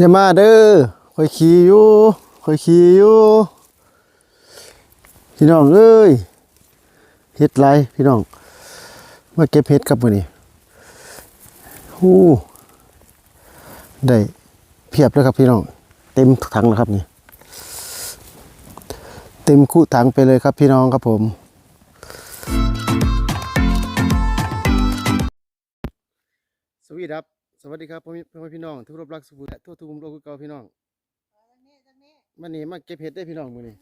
อย่ามาเด้อคอยขี่อยู่คอยขี่อยู่พี่น้องเอ้ยเฮ็ดไรพี่น้องมาเก็บเฮ็ดครับมื้อนี้ฮู้ได้เพียบเลยครับพี่น้อง เต็มถังแล้วครับนี่ เต็มคู่ถังไปเลยครับพี่น้องครับผมสวัสดีครับ สวัสดีครับพ่อแม่พ่อแม่พี่น้องทุกรบรักสุขและทั่วทุกมุมโลกคือเก่าพี่น้องมันนี่มาเก็บเห็ดได้พี่น้องมื้อนี้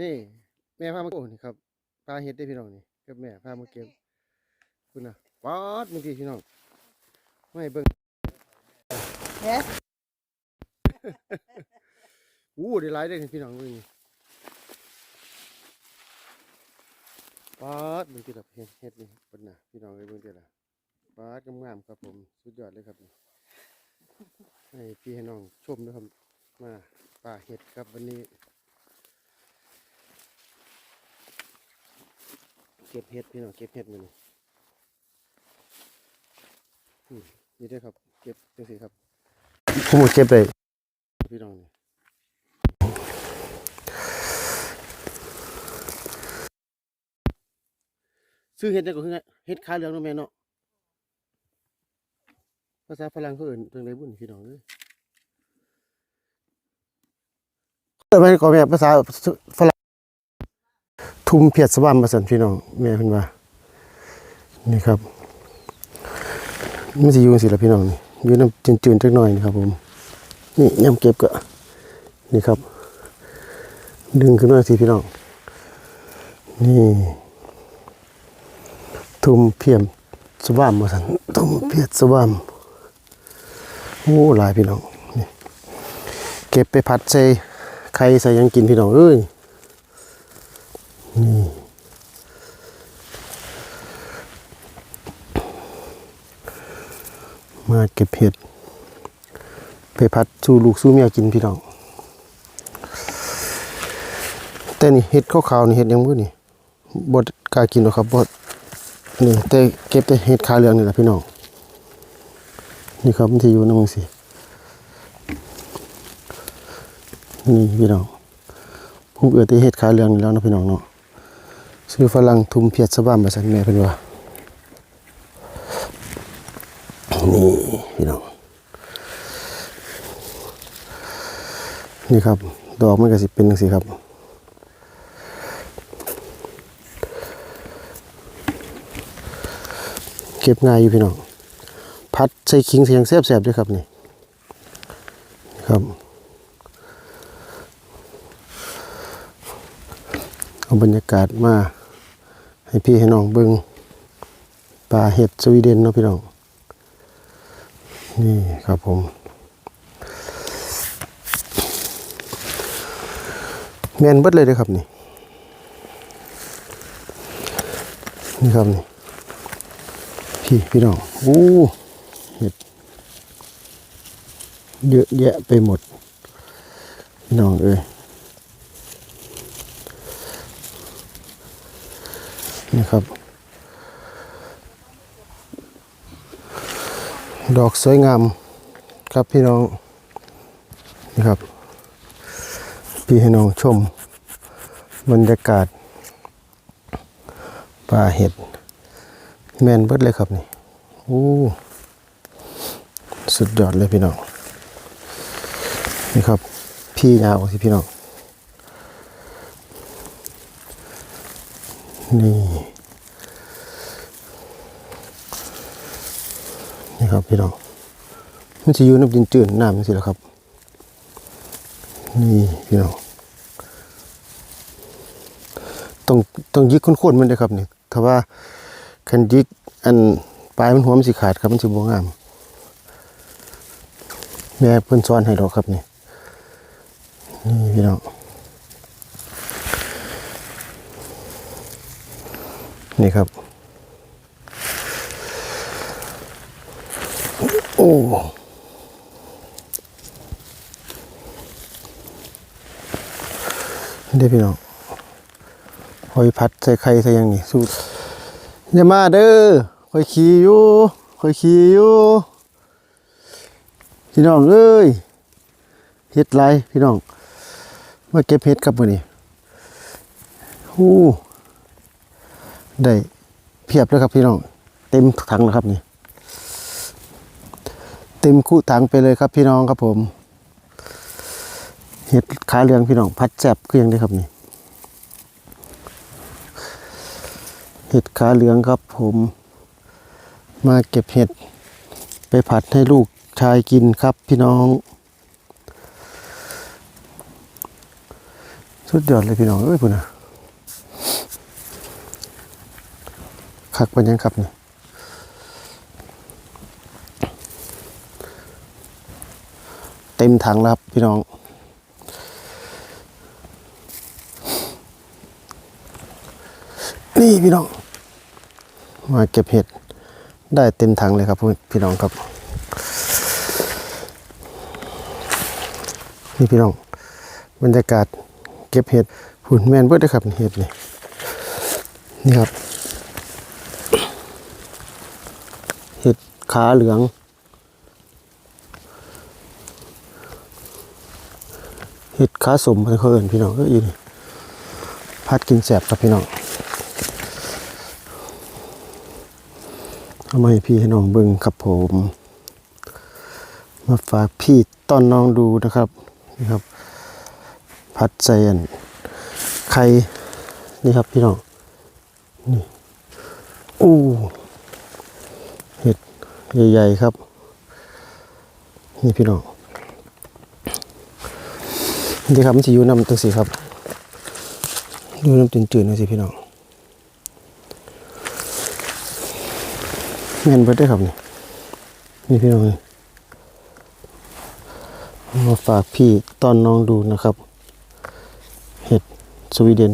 นี่ แม่พามาโอ้นี่ครับพาเห็ดได้พี่น้องนี่กับแม่พามาเก็บคุณน่ะป๊อดเมื่อกี้พี่น้องไม่เบิ่งเอ๊ะอู้ได้หลายได้อพี่น้องมื้อนี้ป๊อดเบิ่งติดเห็ดเห็ดนี่เบิ่งน่ะพี่น้องเอ้ยเบิ่งติดล่ะ ป๊อดงามๆครับผม สุดยอดเลยครับนี่ให้พี่ให้น้องชมด้วยครับ มาป่าเห็ดครับวันนี้ เก็บเห็ดพี่น้องเก็บเห็ดมานี่อืมนี่ด้วยครับ เก็บจังสิครับผมเก็บไปพี่น้องนี่ซื้อเห็ดได้ก็คือไงเห็ดขาเหลืองเนาะแม่เนาะ ภาษาฝรั่งเขาเอื่นจังไรบุ่นพี่น้องเลยเออไม่ก็แม่ภาษาฝรั่งทุ่มเพียรสว่างมาสันพี่น้องแม่เพิ่นว่านี่ครับมันสิอยู่จังซี่ล่ะพี่น้องนี่ยู่น้ำจืดๆจักหน่อยนี่ครับผมนี่ย่ำเก็บก็นี่ครับ ดึงขึ้นมาสิพี่น้องนี่ทุ่มเพียรสว่างมาสันทุ่มเพียรสว่าง อ้หลายพี่น้องเก็บไปผัดใส่ไข่ใส่ยังกินพี่น้องเอ้ยนี่มาเก็บเห็ดไปพัดสู่ลูกสู่เมียกินพี่น้องแต่นี่เห็ดขาวๆนี่เห็ดยังบ่นี่บดกล้ากินหรอกครับบดนี่แต่เก็บแต่เห็ดขาเหลืองนี่แหละพี่น้อง นี่ครับมันที่อยู่น้ำมึงสินี่พี่น้องผมเอือตีเห็ดขาวเหลืองนี่แล้วนะพี่น้องเนาะซื้อฝรั่งทุ่มเพียรสบ้ามมาสันแม่เพิ่นว่านี่พี่น้องนี่ครับ ดอกมันก็สิเป็นจังซี่ครับเก็บง่ายอยู่พี่น้อง พัดใส่คิงเสียงแซ่บๆด้วยครับนี่ครับเอาบรรยากาศมาให้พี่ให้น้องเบิงป่าเห็ดสวีเดนเนาะพี่น้องนี่ครับผม แมนเบิดเลยเด้อครับนี่ นี่ครับนี่พี่พี่น้องโอ้ เห็ด เยอะแยะไปหมดน้องเอ้ยนี่ครับ ดอกสวยงามครับพี่น้องนี่ครับ พี่ให้น้องชม บรรยากาศป่าเห็ด แมนเบิดเลยครับนี่ โอ้ สุดยอดเลยพี่น้อง นี่ครับ พี่ยาวสิพี่น้อง นี่ นี่ครับพี่น้อง มันจะอยู่น้ำดินจืดน้ำนี่สิแหละครับ นี่พี่น้อง ต้องต้องยิกข้นๆมันเลยครับเนี่ยถ้าว่าคันยิกอันปลายมันหัวมันสิขาดครับมันสิบ่งาม แม่เพิ่นสอนให้ดอกครับนี่นี่พี่น้องนี่ครับ โอ้เดี๋ยวพี่น้องหอยพัดใส่ไข่ใส่ยังนี่สูตรอย่ามาเด้อคอยขี่อยู่คอยขี่อยู่ พี่น้องเอ้ยเฮ็ดไรพี่น้องมาเก็บเฮ็ดครับมือนี้ฮู้ได้เพียบเลยครับพี่น้อง เต็มถังแล้วครับนี่เต็มคู่ถังไปเลยครับพี่น้องครับผมเห็ดขาเหลืองพี่น้องพัดแจบเกลียงได้ครับนี่เห็ดขาเหลืองครับผม มาเก็บเห็ดไปผัดให้ลูก ชายกินครับพี่น้อง สุดยอดเลยพี่น้องเอ้ยพุ่นนะคักเป็นยังครับนี่เต็มถังแล้วครับพี่น้องนี่พี่น้อง มาเก็บเห็ดได้เต็มถังเลยครับพี่น้องครับ นี่พี่น้อง บรรยากาศเก็บเห็ดหุ่นแมนเบิดเลยครับเห็ดนี่นี่ครับ เห็ดขาเหลือง เห็ดขาสมมันเขาเอินพี่น้องก็อีนี่พัดกินแสบครับพี่น้องเอามาให้พี่ให้น้องเบิ่งครับผม มาฝากพี่ต้อนน้องดูนะครับ นี่ครับ พัดใจอันไข่นี่ครับพี่น้องนี่อู้เห็ดใหญ่ๆครับ นี่พี่น้องนี่ครับมันจะอยู่น้ำตังสีครับอยู่น้ำจืดๆนะสิพี่น้องเงินเบิดได้ครับนี่นี่พี่น้องนี่ มาฝากพี่ตอนน้องดูนะครับ เห็ดสวีเดน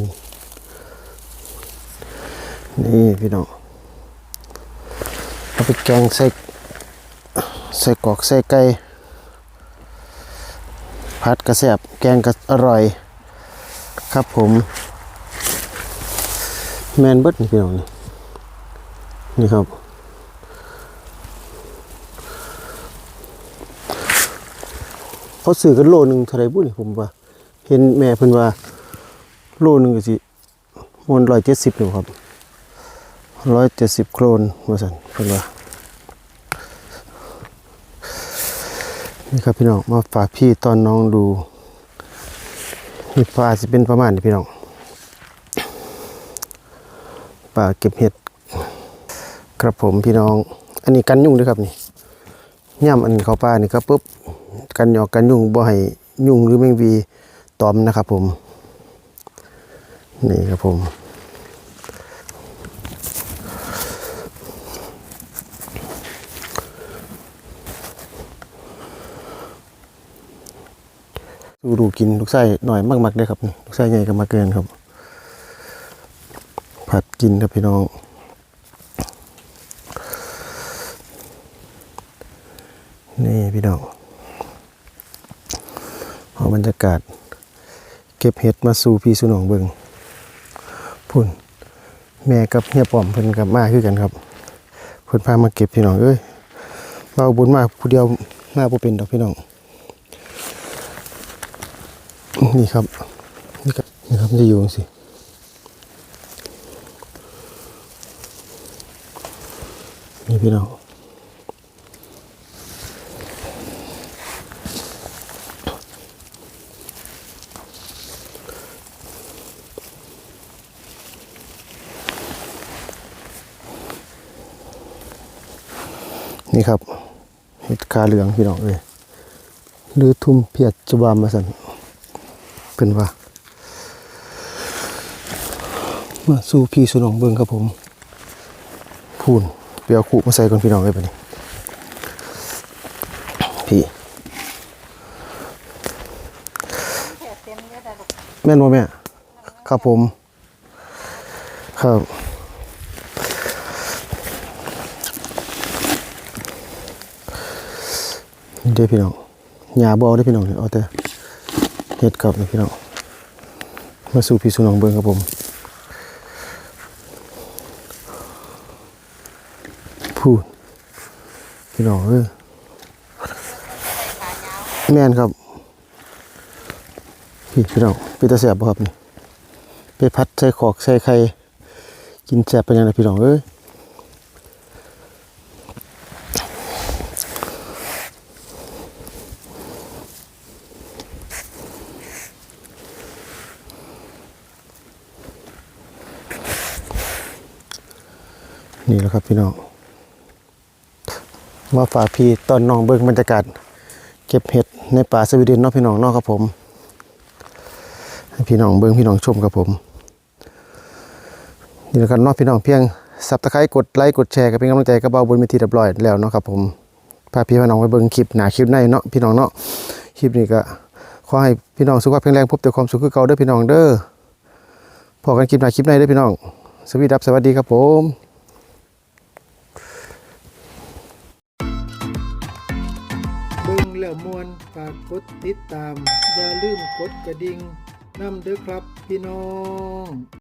นี่พี่น้องเอาไปแกงใส่ใส่กอกใส่ไก่ผัดกระแซบแกงก็อร่อย ครับผม แมนเบิดนี่พี่น้องนี่นี่ครับ เขาซื้อกันโลหนึ่งเท่าไรบุ้นี่ผมว่า เห็นแม่เพิ่นว่า โลหนึ่งก็สิมวนร้อยเจ็ดสิบหนึ่งครับร้อยเจ็ดสิบโครนว่าสันเพิ่นว่านี่ครับพี่น้องมาฝากพี่ตอนน้องดูนี่ปลาสิเป็นประมาณนี้พี่น้องปลาเก็บเห็ดครับผมพี่น้อง อันนี้กันยุ่งด้วยครับนี่ย่ำอันเขาปลานี่ครับปุ๊บ กันหยอกกันยุ่งบ่ให้ยุ่งหรือแมงวีตอมนะครับผม นี่ครับผมดูดูกินลูกไส้หน่อยมากๆเลยครับลูกไส้ใหญ่ก็มาเกินครับ ผัดกินครับพี่น้องนี่พี่น้อง เอาบรรยากาศ เก็บเห็ดมาสู่พี่สู่น้องเบิงพุ่น แม่กับเฮียป้อมเพิ่นกับมาคือกันครับ เพิ่นพามาเก็บพี่น้องเอ้ยเบาบุญมากผู้เดียวมาบ่เป็นดอกพี่น้องนี่ครับนี่ครับนี่ครับจะอยู่สินี่พี่น้อง นี่ครับเห็ดคาเหลืองพี่น้องเลยหรือทุ่มเพียดจุบามมาสันเป็นว่า มาสู่พี่สุนองเบิงครับผม พูนเปียวขู่มาใส่ก่อนพี่น้องเลยไปนี่พี่แค่เต็มเยอะแต่ลูกแม่นว่าแม่ ครับผม ครับ เด้พี่น้องหญ้าบ่เอาได้พี่น้องเนี่ยเอาแต่เฮ็ดกับนี่พี่น้องมาสู่พี่สุนองเบิงครับผมพูดพี่น้องเอ้แม่นครับ พี่พี่น้องพี่ตาแสบบ่ครับนี่ไปพัดใส่ขอกใส่ไข่กินแสบเป็นยังไงพี่น้องเอ้ย นี่แหละครับพี่น้องมาฝากพี่ตอนน้องเบิ่งบรรยากาศ เก็บเห็ดในป่าสวีเดนเนาะพี่น้องเนาะครับผมพี่น้องเบิ่งพี่น้องชมครับผมนี่แหละครับเนาะพี่น้องเพียงสับตะไคร้กดไลค์กดแชร์ก็เป็นกำลังใจกับเบาบุญมีทีเรียบร้อยแล้วเนาะครับผมพาพี่พี่น้องไปเบิ่งคลิปหนาคลิปในเนาะพี่น้องเนาะคลิปนี้ก็ขอให้พี่น้องสุขภาพแข็งแรงพบแต่ความสุขคือเก่าเด้อพี่น้องเด้อพอกันคลิปหนาคลิปในเด้อพี่น้องสวัสดีครับสวัสดีครับผม มวนฝากกดติดตาม อย่าลืมกดกระดิ่งนำเด้อครับพี่น้อง